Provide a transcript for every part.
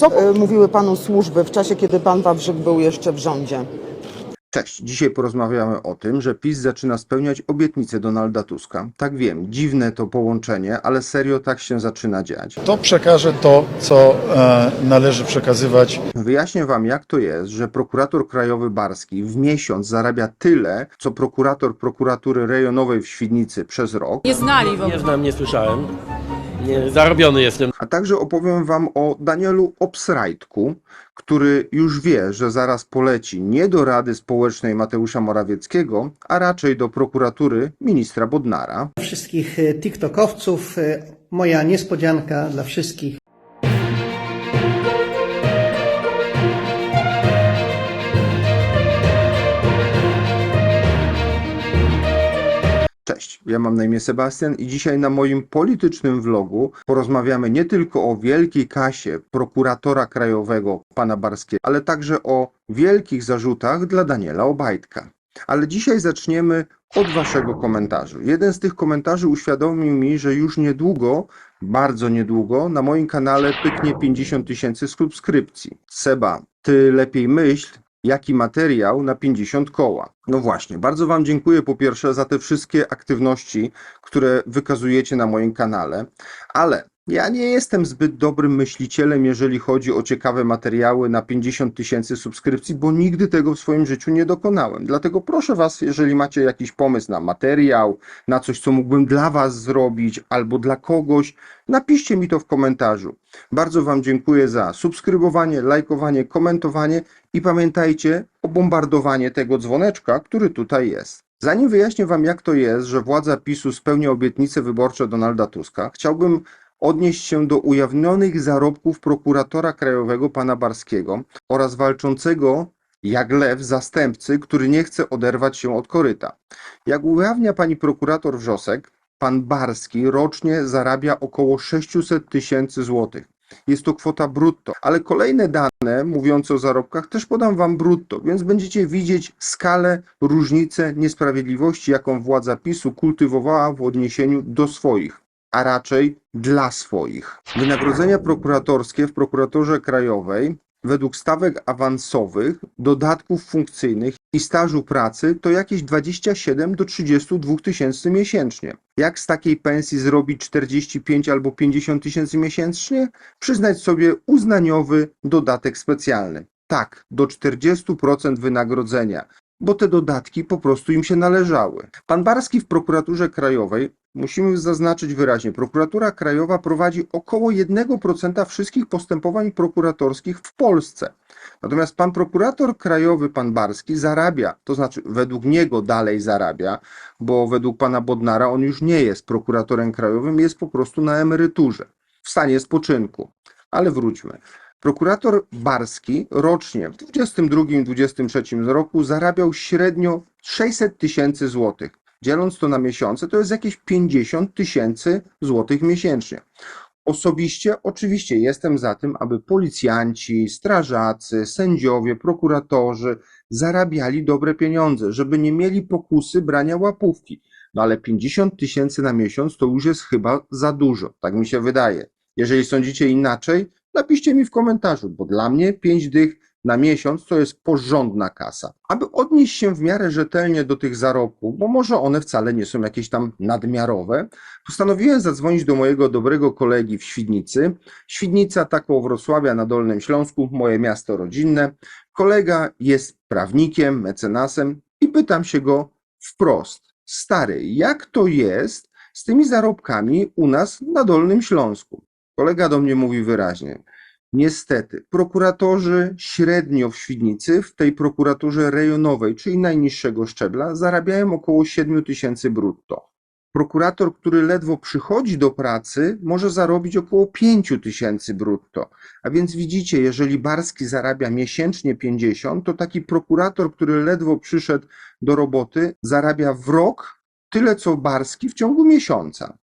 Co mówiły panu służby w czasie, kiedy pan Wawrzyk był jeszcze w rządzie? Cześć, dzisiaj porozmawiamy o tym, że PiS zaczyna spełniać obietnice Donalda Tuska. Tak wiem, dziwne to połączenie, ale serio tak się zaczyna dziać. To przekaże to, co e, należy przekazywać Wyjaśnię wam, jak to jest, że prokurator krajowy Barski w miesiąc zarabia tyle, co prokurator prokuratury rejonowej w Świdnicy przez rok, Nie znali w ogóle. Nie znam, nie słyszałem. Nie, zarobiony jestem. a także opowiem wam o Danielu Obsrajtku, który już wie, że zaraz poleci nie do Rady Społecznej Mateusza Morawieckiego, a raczej do prokuratury ministra Bodnara. wszystkich e, TikTokowców. e, Moja niespodzianka dla wszystkich. Cześć, ja mam na imię Sebastian i dzisiaj na moim politycznym vlogu porozmawiamy nie tylko o wielkiej kasie prokuratora krajowego pana Barskiego, ale także o wielkich zarzutach dla Daniela Obajtka. Ale dzisiaj zaczniemy od waszego komentarzu. Jeden z tych komentarzy uświadomił mi, że już niedługo, bardzo niedługo, na moim kanale pyknie 50 tysięcy subskrypcji. Seba, ty lepiej myśl, jaki materiał na 50 koła. No właśnie, bardzo Wam dziękuję po pierwsze za te wszystkie aktywności, które wykazujecie na moim kanale, ale ja nie jestem zbyt dobrym myślicielem, jeżeli chodzi o ciekawe materiały na 50 tysięcy subskrypcji, bo nigdy tego w swoim życiu nie dokonałem. Dlatego proszę Was, jeżeli macie jakiś pomysł na materiał, na coś, co mógłbym dla Was zrobić albo dla kogoś, napiszcie mi to w komentarzu. Bardzo Wam dziękuję za subskrybowanie, lajkowanie, komentowanie i pamiętajcie o bombardowanie tego dzwoneczka, który tutaj jest. Zanim wyjaśnię Wam, jak to jest, że władza PiSu spełnia obietnice wyborcze Donalda Tuska, chciałbym odnieść się do ujawnionych zarobków prokuratora krajowego pana Barskiego oraz walczącego jak lew zastępcy, który nie chce oderwać się od koryta. Jak ujawnia pani prokurator Wrzosek, pan Barski rocznie zarabia około 600 tysięcy złotych. Jest to kwota brutto, ale kolejne dane mówiące o zarobkach też podam wam brutto, więc będziecie widzieć skalę, różnicę, niesprawiedliwości, jaką władza PiSu kultywowała w odniesieniu do swoich, a raczej dla swoich. Wynagrodzenia prokuratorskie w prokuraturze krajowej według stawek awansowych, dodatków funkcyjnych i stażu pracy to jakieś 27 do 32 tysięcy miesięcznie. Jak z takiej pensji zrobić 45 albo 50 tysięcy miesięcznie? Przyznać sobie uznaniowy dodatek specjalny. Tak, do 40% wynagrodzenia, bo te dodatki po prostu im się należały. Pan Barski w prokuraturze krajowej, musimy zaznaczyć wyraźnie, prokuratura krajowa prowadzi około 1% wszystkich postępowań prokuratorskich w Polsce. Natomiast pan prokurator krajowy, pan Barski, zarabia, to znaczy według niego dalej zarabia, bo według pana Bodnara on już nie jest prokuratorem krajowym, jest po prostu na emeryturze, w stanie spoczynku. Ale wróćmy. Prokurator Barski rocznie w 2022-2023 roku zarabiał średnio 600 tysięcy złotych. Dzieląc to na miesiące, to jest jakieś 50 tysięcy złotych miesięcznie. Osobiście oczywiście jestem za tym, aby policjanci, strażacy, sędziowie, prokuratorzy zarabiali dobre pieniądze, żeby nie mieli pokusy brania łapówki. No ale 50 tysięcy na miesiąc to już jest chyba za dużo, tak mi się wydaje. Jeżeli sądzicie inaczej, napiszcie mi w komentarzu, bo dla mnie 5 dych na miesiąc to jest porządna kasa. Aby odnieść się w miarę rzetelnie do tych zarobków, bo może one wcale nie są jakieś tam nadmiarowe, postanowiłem zadzwonić do mojego dobrego kolegi w Świdnicy. Świdnica, tak koło Wrocławia na Dolnym Śląsku, moje miasto rodzinne. Kolega jest prawnikiem, mecenasem i pytam się go wprost. Stary, jak to jest z tymi zarobkami u nas na Dolnym Śląsku? Kolega do mnie mówi wyraźnie. Niestety, prokuratorzy średnio w Świdnicy, w tej prokuraturze rejonowej, czyli najniższego szczebla, zarabiają około 7 tysięcy brutto. Prokurator, który ledwo przychodzi do pracy, może zarobić około 5 tysięcy brutto. A więc widzicie, jeżeli Barski zarabia miesięcznie 50, to taki prokurator, który ledwo przyszedł do roboty, zarabia w rok tyle co Barski w ciągu miesiąca.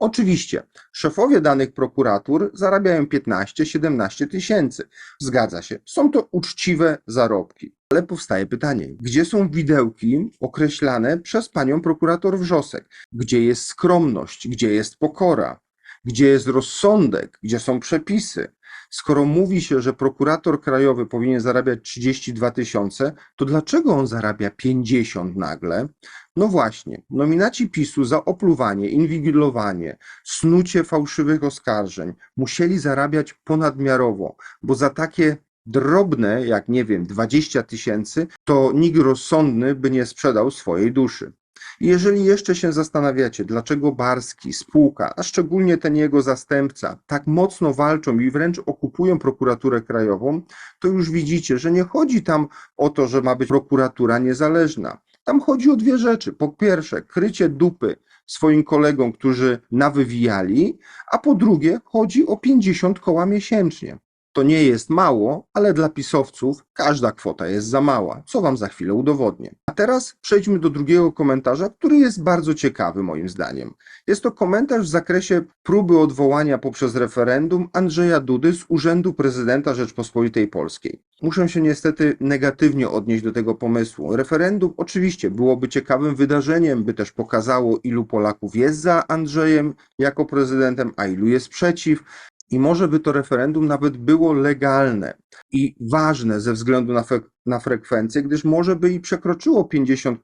Oczywiście, szefowie danych prokuratur zarabiają 15-17 tysięcy. Zgadza się, są to uczciwe zarobki. Ale powstaje pytanie, gdzie są widełki określane przez panią prokurator Wrzosek? Gdzie jest skromność? Gdzie jest pokora? Gdzie jest rozsądek? Gdzie są przepisy? Skoro mówi się, że prokurator krajowy powinien zarabiać 32 tysiące, to dlaczego on zarabia 50 nagle? No właśnie, nominaci PiSu za opluwanie, inwigilowanie, snucie fałszywych oskarżeń musieli zarabiać ponadmiarowo, bo za takie drobne, jak nie wiem, 20 tysięcy, to nikt rozsądny by nie sprzedał swojej duszy. Jeżeli jeszcze się zastanawiacie, dlaczego Barski, spółka, a szczególnie ten jego zastępca, tak mocno walczą i wręcz okupują prokuraturę krajową, to już widzicie, że nie chodzi tam o to, że ma być prokuratura niezależna. Tam chodzi o dwie rzeczy. Po pierwsze, krycie dupy swoim kolegom, którzy nawywijali, a po drugie, chodzi o 50 koła miesięcznie. To nie jest mało, ale dla pisowców każda kwota jest za mała, co wam za chwilę udowodnię. A teraz przejdźmy do drugiego komentarza, który jest bardzo ciekawy moim zdaniem. Jest to komentarz w zakresie próby odwołania poprzez referendum Andrzeja Dudy z Urzędu Prezydenta Rzeczpospolitej Polskiej. Muszę się niestety negatywnie odnieść do tego pomysłu. Referendum oczywiście byłoby ciekawym wydarzeniem, by też pokazało, ilu Polaków jest za Andrzejem jako prezydentem, a ilu jest przeciw. I może by to referendum nawet było legalne i ważne ze względu na, na frekwencję, gdyż może by i przekroczyło 50%.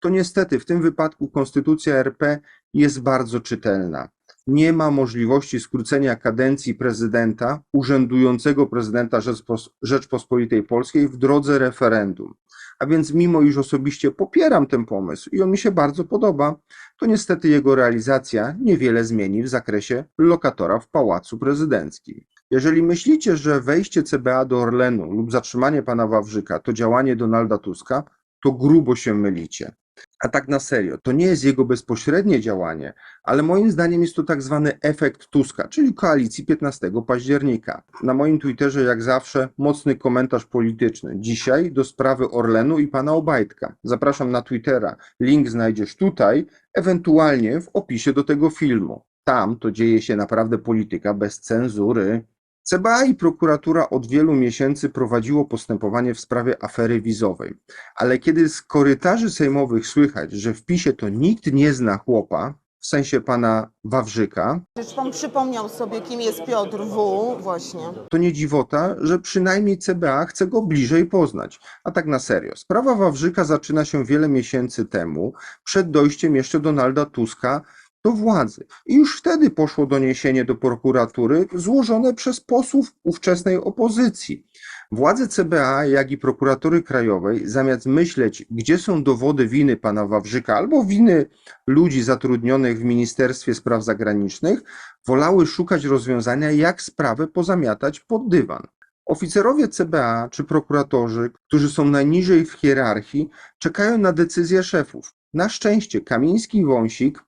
To niestety w tym wypadku konstytucja RP jest bardzo czytelna. Nie ma możliwości skrócenia kadencji prezydenta, urzędującego prezydenta Rzeczpos- Rzeczpospolitej Polskiej w drodze referendum. A więc, mimo iż osobiście popieram ten pomysł i on mi się bardzo podoba, to niestety jego realizacja niewiele zmieni w zakresie lokatora w Pałacu Prezydenckim. Jeżeli myślicie, że wejście CBA do Orlenu lub zatrzymanie pana Wawrzyka to działanie Donalda Tuska, to grubo się mylicie. A tak na serio, to nie jest jego bezpośrednie działanie, ale moim zdaniem jest to tak zwany efekt Tuska, czyli koalicji 15 października. Na moim Twitterze, jak zawsze, mocny komentarz polityczny. Dzisiaj do sprawy Orlenu i pana Obajtka. Zapraszam na Twittera. Link znajdziesz tutaj, ewentualnie w opisie do tego filmu. Tam to dzieje się naprawdę polityka bez cenzury. CBA i prokuratura od wielu miesięcy prowadziło postępowanie w sprawie afery wizowej, ale kiedy z korytarzy sejmowych słychać, że w PiSie to nikt nie zna chłopa, w sensie pana Wawrzyka, Przecież pan przypomniał sobie, kim jest Piotr W. właśnie. to nie dziwota, że przynajmniej CBA chce go bliżej poznać. A tak na serio. Sprawa Wawrzyka zaczyna się wiele miesięcy temu, przed dojściem jeszcze Donalda Tuska do władzy. I już wtedy poszło doniesienie do prokuratury złożone przez posłów ówczesnej opozycji. Władze CBA, jak i prokuratury krajowej, zamiast myśleć, gdzie są dowody winy pana Wawrzyka albo winy ludzi zatrudnionych w Ministerstwie Spraw Zagranicznych, wolały szukać rozwiązania, jak sprawę pozamiatać pod dywan. Oficerowie CBA czy prokuratorzy, którzy są najniżej w hierarchii, czekają na decyzję szefów. Na szczęście Kamiński i Wąsik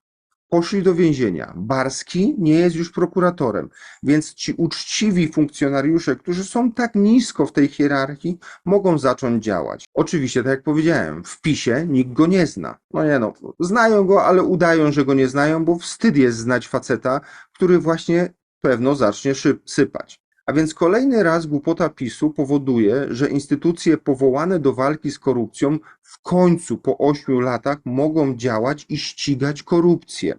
poszli do więzienia. Barski nie jest już prokuratorem, więc ci uczciwi funkcjonariusze, którzy są tak nisko w tej hierarchii, mogą zacząć działać. Oczywiście, tak jak powiedziałem, w PiSie nikt go nie zna. No nie no, znają go, ale udają, że go nie znają, bo wstyd jest znać faceta, który właśnie pewno zacznie sypać. A więc kolejny raz głupota PiSu powoduje, że instytucje powołane do walki z korupcją w końcu po ośmiu latach mogą działać i ścigać korupcję.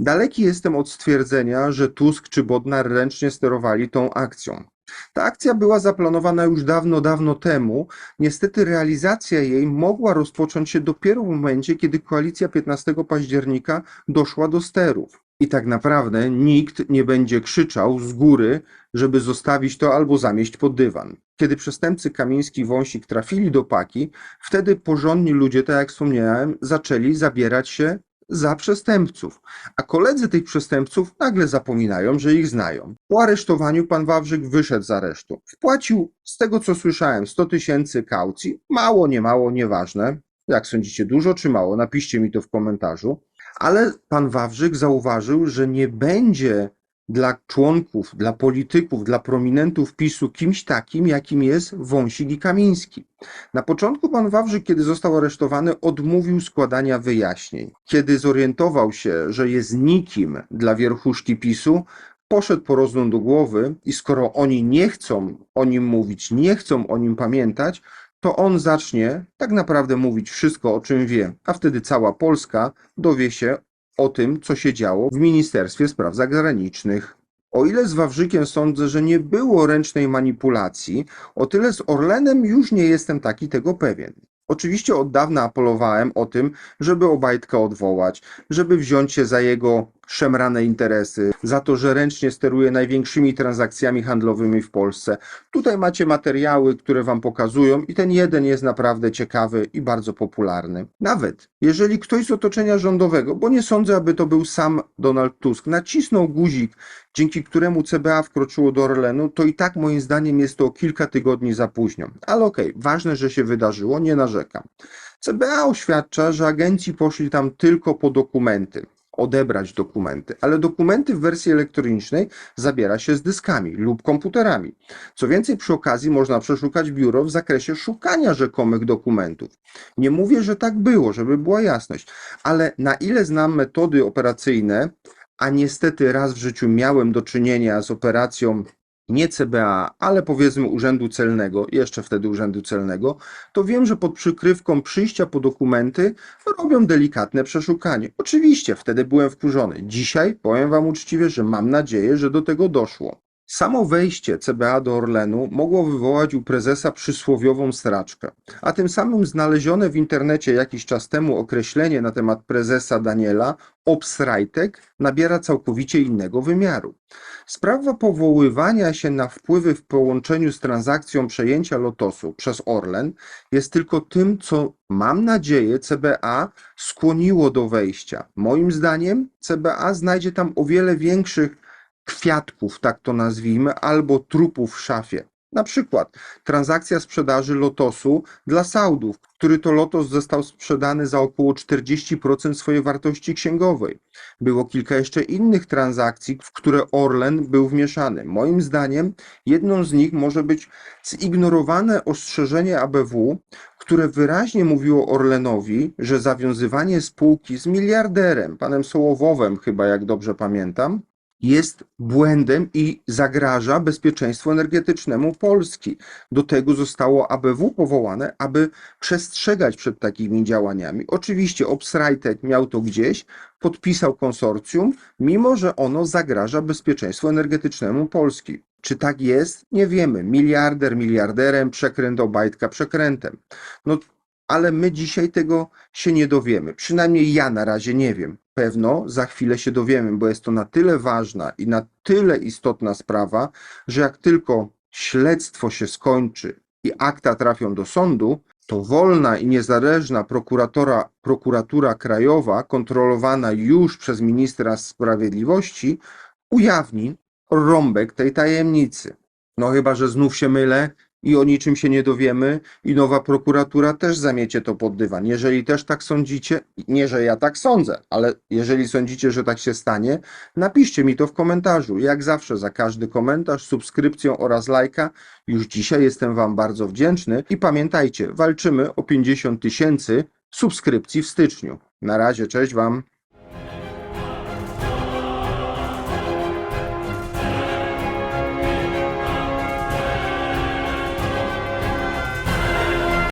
Daleki jestem od stwierdzenia, że Tusk czy Bodnar ręcznie sterowali tą akcją. Ta akcja była zaplanowana już dawno, dawno temu. Niestety realizacja jej mogła rozpocząć się dopiero w momencie, kiedy koalicja 15 października doszła do sterów. I tak naprawdę nikt nie będzie krzyczał z góry, żeby zostawić to albo zamieść pod dywan. Kiedy przestępcy Kamiński i Wąsik trafili do paki, wtedy porządni ludzie, tak jak wspomniałem, zaczęli zabierać się za przestępców, a koledzy tych przestępców nagle zapominają, że ich znają. Po aresztowaniu pan Wawrzyk wyszedł z aresztu. Wpłacił, z tego co słyszałem, 100 tysięcy kaucji. Mało, nie mało, nieważne. Jak sądzicie, dużo czy mało? Napiszcie mi to w komentarzu. Ale pan Wawrzyk zauważył, że nie będzie dla członków, dla polityków, dla prominentów PiSu kimś takim, jakim jest Wąsik i Kamiński. Na początku pan Wawrzyk, kiedy został aresztowany, odmówił składania wyjaśnień. Kiedy zorientował się, że jest nikim dla wierchuszki PiSu, poszedł po rozum do głowy i skoro oni nie chcą o nim mówić, nie chcą o nim pamiętać, to on zacznie tak naprawdę mówić wszystko, o czym wie, a wtedy cała Polska dowie się o tym, co się działo w Ministerstwie Spraw Zagranicznych. O ile z Wawrzykiem sądzę, że nie było ręcznej manipulacji, o tyle z Orlenem już nie jestem taki tego pewien. Oczywiście od dawna apelowałem o tym, żeby Obajtka odwołać, żeby wziąć się za jego szemrane interesy, za to, że ręcznie steruje największymi transakcjami handlowymi w Polsce. Tutaj macie materiały, które wam pokazują i ten jeden jest naprawdę ciekawy i bardzo popularny. Nawet jeżeli ktoś z otoczenia rządowego, bo nie sądzę, aby to był sam Donald Tusk, nacisnął guzik, dzięki któremu CBA wkroczyło do Orlenu, to i tak moim zdaniem jest to o kilka tygodni za późno. Ale okej, ważne, że się wydarzyło, nie narzekam. CBA oświadcza, że agenci poszli tam tylko po dokumenty, odebrać dokumenty, ale dokumenty w wersji elektronicznej zabiera się z dyskami lub komputerami. Co więcej, przy okazji można przeszukać biuro w zakresie szukania rzekomych dokumentów. Nie mówię, że tak było, żeby była jasność, ale na ile znam metody operacyjne, a niestety raz w życiu miałem do czynienia z operacją nie CBA, ale powiedzmy Urzędu Celnego, jeszcze wtedy Urzędu Celnego, to wiem, że pod przykrywką przyjścia po dokumenty robią delikatne przeszukanie. Oczywiście, wtedy byłem wkurzony. Dzisiaj powiem Wam uczciwie, że mam nadzieję, że do tego doszło. Samo wejście CBA do Orlenu mogło wywołać u prezesa przysłowiową straczkę, a tym samym znalezione w internecie jakiś czas temu określenie na temat prezesa Daniela, obsrajtek, nabiera całkowicie innego wymiaru. Sprawa powoływania się na wpływy w połączeniu z transakcją przejęcia Lotosu przez Orlen jest tylko tym, co mam nadzieję CBA skłoniło do wejścia. Moim zdaniem CBA znajdzie tam o wiele większych kwiatków, tak to nazwijmy, albo trupów w szafie. Na przykład transakcja sprzedaży Lotosu dla Saudów, który to Lotos został sprzedany za około 40% swojej wartości księgowej. Było kilka jeszcze innych transakcji, w które Orlen był wmieszany. Moim zdaniem jedną z nich może być zignorowane ostrzeżenie ABW, które wyraźnie mówiło Orlenowi, że zawiązywanie spółki z miliarderem, panem Sołowowem chyba, jak dobrze pamiętam, jest błędem i zagraża bezpieczeństwu energetycznemu Polski. Do tego zostało ABW powołane, aby przestrzegać przed takimi działaniami. Oczywiście Obsrajtek miał to gdzieś, podpisał konsorcjum, mimo że ono zagraża bezpieczeństwu energetycznemu Polski. Czy tak jest? Nie wiemy. Miliarder miliarderem, przekręt Obajtka przekrętem. No, ale my dzisiaj tego się nie dowiemy. Przynajmniej ja na razie nie wiem. Pewno za chwilę się dowiemy, bo jest to na tyle ważna i na tyle istotna sprawa, że jak tylko śledztwo się skończy i akta trafią do sądu, to wolna i niezależna prokuratora, prokuratura krajowa, kontrolowana już przez ministra sprawiedliwości, ujawni rąbek tej tajemnicy. No chyba, że znów się mylę i o niczym się nie dowiemy i nowa prokuratura też zamiecie to pod dywan. Jeżeli też tak sądzicie, nie że ja tak sądzę, ale jeżeli sądzicie, że tak się stanie, napiszcie mi to w komentarzu. Jak zawsze za każdy komentarz, subskrypcję oraz lajka już dzisiaj jestem Wam bardzo wdzięczny i pamiętajcie, walczymy o 50 tysięcy subskrypcji w styczniu. Na razie, cześć Wam.